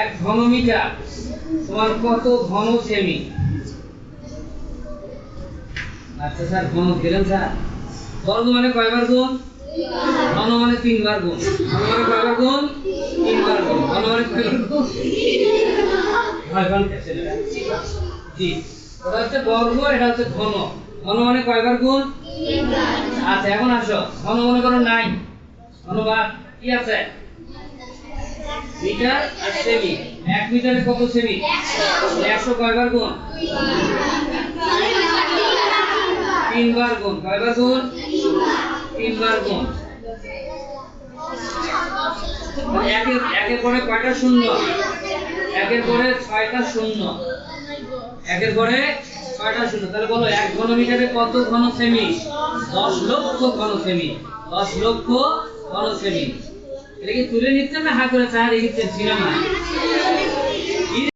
এক ঘনমিটার। সমান কত ঘন সেমি? আচ্ছা স্যার ঘন দিলেন স্যার। বর্গ মানে কয়বার গুণ? ঘন মানে তিনবার গুণ। ঘন মানে কয়বার গুণ? তিনবার গুণ। ঘন মানে কয়বার ঘন জি। ওটা হচ্ছে বর্গ এটা হচ্ছে ঘন। ঘন মানে কয়বার গুণ? আচ্ছা এখন আসো। ঘন মনে করো নাই ঘনবার কি আছে? মিটার আর সেমি। এক মিটারে কত সেমি? একশো কয়বার গুণ? তিনবার গুণ। কয়বার গুণ? তিনবার গুণ। একের একের পরে কয়টা শূন্য? একের পরে ছয়টা শূন্য। একের পরে ছয়টা শূন্য। তাহলে বলো, এক ঘনমিটারে কত ঘন সেমি দশ লক্ষ ঘন সেমি দশ লক্ষ ঘন সেমি लेकिन तुले नित्य में हा कुरा चाहेर